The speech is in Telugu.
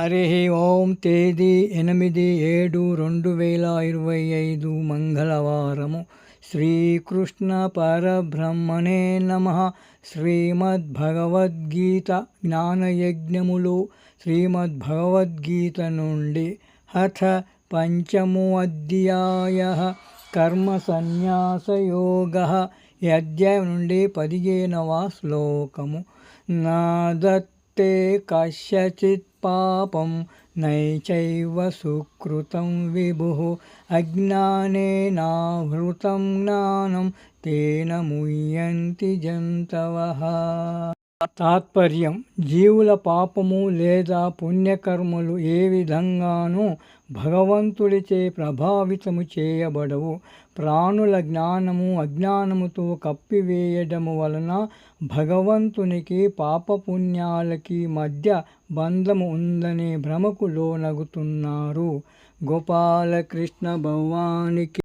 హరి ఓం తేదీ ఎనిమిది ఏడు రెండు వేల ఇరవై ఐదు మంగళవారము. శ్రీకృష్ణ పరబ్రహ్మణే నమ. శ్రీమద్భగవద్గీత జ్ఞానయజ్ఞములు శ్రీమద్భగవద్గీత నుండి హఠ పంచమో అధ్యాయ కర్మ సన్యాసయోగ ఈ అధ్యాయం నుండి పదిహేనవ శ్లోకము. ते कस्यचित् पापं नैचैव सुकृतं विभुः अज्ञानेनावृतं ज्ञानं तेन मुह्यन्ति जन्तवः। తాత్పర్యం. జీవుల పాపము లేదా పుణ్యకర్మలు ఏ విధంగానూ భగవంతుడిచే ప్రభావితము చేయబడవు. ప్రాణుల జ్ఞానము అజ్ఞానముతో కప్పివేయడము వలన భగవంతునికి పాపపుణ్యాలకి మధ్య బంధము ఉందనే భ్రమకు లోనగుతున్నారు. గోపాలకృష్ణ భగవానికి